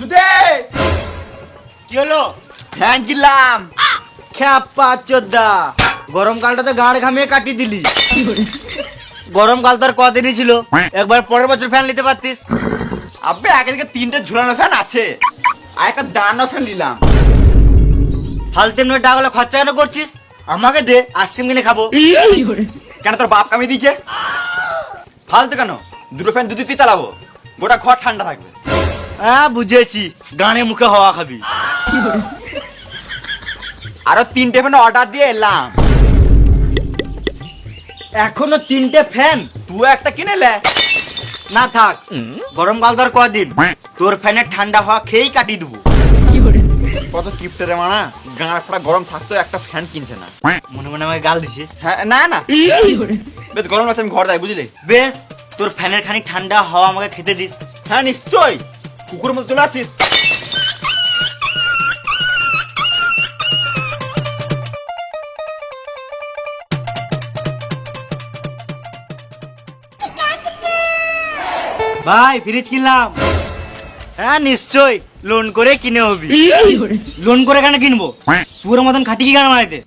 সুদে কি হলো? ফ্যান কিনলাম। খ্যাপা চোদ্দা। গরমকালটা তো গাড় ঘামিয়ে কাটিয়ে দিলি। গরমকাল তো আর কদিনই ছিল। একবার পরের বছর ফ্যান নিতে পারতিস। আবে আগে থেকে তিনটে ঝুলানো ফ্যান আছে। আর একটা ফ্যান নিলাম। ফালতু টাকাগুলো খরচা কেন করছিস? আমাকে দে আইসক্রিম কিনে খাব। কেন তোর বাপ কামিয়ে দিয়েছে? ফালতু কেন? দুটো ফ্যান দুদিতে চালাবো। গোটা ঘর ঠান্ডা থাকবে। হ্যাঁ বুঝেছি। গানে মুখে হওয়া খাবি। আরও তিনটে ফ্যান অর্ডার দিয়ে এলাম। এখনও তিনটে ফ্যান তুই একটা কিনে লে না থাক আর কদিন। তোর ঠান্ডা হওয়া খেয়েই কাটিয়ে দেবো। কত কিপ্টেরে মানা। গাঁড় ফাড়া গরম থাকতো একটা ফ্যান কিনছে না। মনে মনে আমাকে গাল দিছিস? হ্যাঁ না না। বেশ, গরম লাগছে আমি ঘর যাই, বুঝলি? বেশ, তোর ফ্যানের খানিক ঠান্ডা হাওয়া আমাকে খেতে দিস। হ্যাঁ নিশ্চয় কুকুরের মতো চলে আসিস ভাই ফ্রিজ কিনলাম। হ্যাঁ নিশ্চয় লোন করে কিনে হবি। লোন করে? কেন কিনবো? সুরের মতন খাটি কি কেন মারাইতে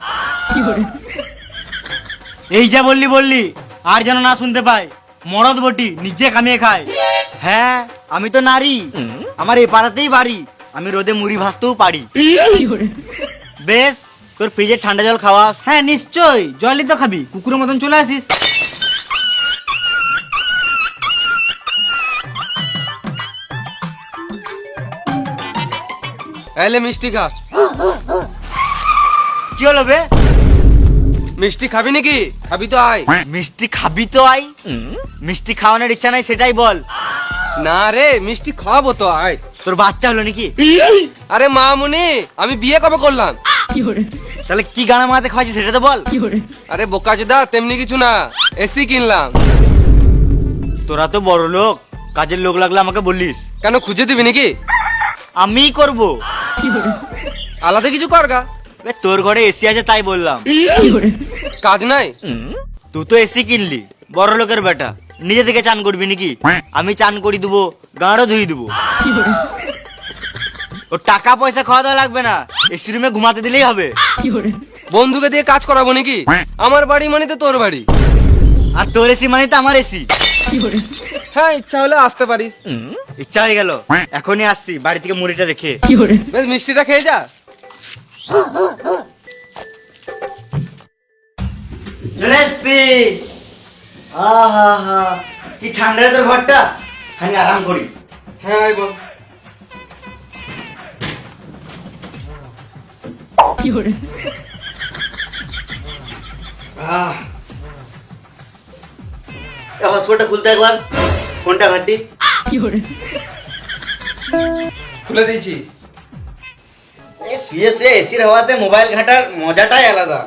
এই যা বললি বললি আর যেন না শুনতে পাই। মরদ বটি নিজে কামিয়ে খায়। হ্যাঁ আমি তো নারী। আমার এই পাড়াতেই বাড়ি। আমি রোদে মুড়ি ভাজতেও পারি। বেশ তোর ফ্রিজের ঠান্ডা জল খাওয়াস। হ্যাঁ নিশ্চয় জলই তো খাবি। কুকুরের মতন চলে আসিস। এলে মিষ্টি খা। কি হলো বে? মিষ্টি খাবি নাকি? খাবি তো আয়। মিষ্টি খাবি তো আই মিষ্টি খাওয়ানোর ইচ্ছা নাই সেটাই বল। না রে মিষ্টি খাওয়াবো তো আয়। তোর বাচ্চা হলো নাকি? আরে মা মনি আমি বিয়ে কবে করলাম? তাহলে কি গানা মাতে খাওয়াচ্ছি সেটা তো বল। আরে বোকা জুদা তেমনি কিছু না এসি কিনলাম। তোরা তো বড় লোক কাজের লোক লাগলে আমাকে বলিস কেন খুঁজে দিবি নাকি? আমিই করব। আলাদা কিছু কর গা। তোর ঘরে এসি আছে তাই বললাম। কাজ নাই? তুই তো এসি কিনলি বড় লোকের বেটা। নিজে থেকে চান করবি নাকি? আমি চান করি দেবো গাঁড়ও ধুই দেবো। ও টাকা পয়সা খাওয়া দাওয়া লাগবে না এসি রুমে ঘুমাতে দিলেই হবে। বন্ধুকে দিয়ে কাজ করাবো নাকি? আমার বাড়ি মানে তো তোর বাড়ি। আর তোর এসি মানে তো আমার এসি হ্যাঁ ইচ্ছা হলে আসতে পারিস। ইচ্ছা হয়ে গেল। এখনই আসছি বাড়ি থেকে মুড়িটা রেখে। বেশ মিষ্টিটা খেয়ে যা। চলে আহা হা কি ঠান্ডা তোর ঘরটা? খালি আরাম করি। হ্যাঁ আয় বল। আহ। এ হসপিটালটা খুলতে একবার। ফোনটা ঘাটি খুলে দিয়েছি। এ শুয়ে শুয়ে এসির হাওয়াতে মোবাইল ঘাটার মজাটাই আলাদা।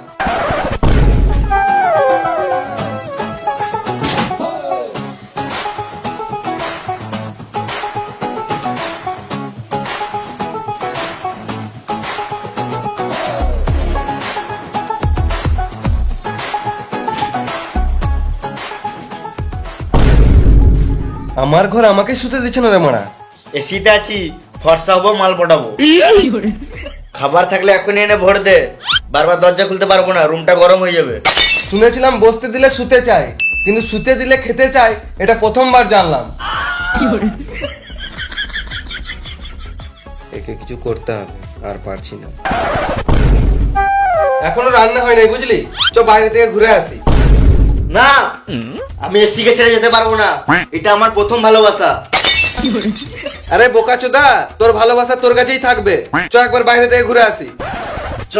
আমার ঘর আমাকে শুতে দিচ্ছে না রে মারা। এসিতে আছি ফর্সা হব মাল পটাবো খাবার থাকলে এখনই এনে ভর দে। বারবার দরজা খুলতে পারব না রুমটা গরম হয়ে যাবে। শুনেছিলাম বসতে দিলে শুতে চাই কিন্তু শুতে দিলে খেতে চাই এটা প্রথমবার জানলাম। একে কিছু করতে হবে আর পারছি না। এখনও রান্না হয় নাই বুঝলি? চ বাইরে থেকে ঘুরে আসি। না আমি এসিকে ছেড়ে যেতে পারব না। এটা আমার প্রথম ভালোবাসা। আরে বোকা চোদা তোর ভালোবাসা তোর কাছেই থাকবে। চ একবার বাইরে থেকে ঘুরে আসি। চ।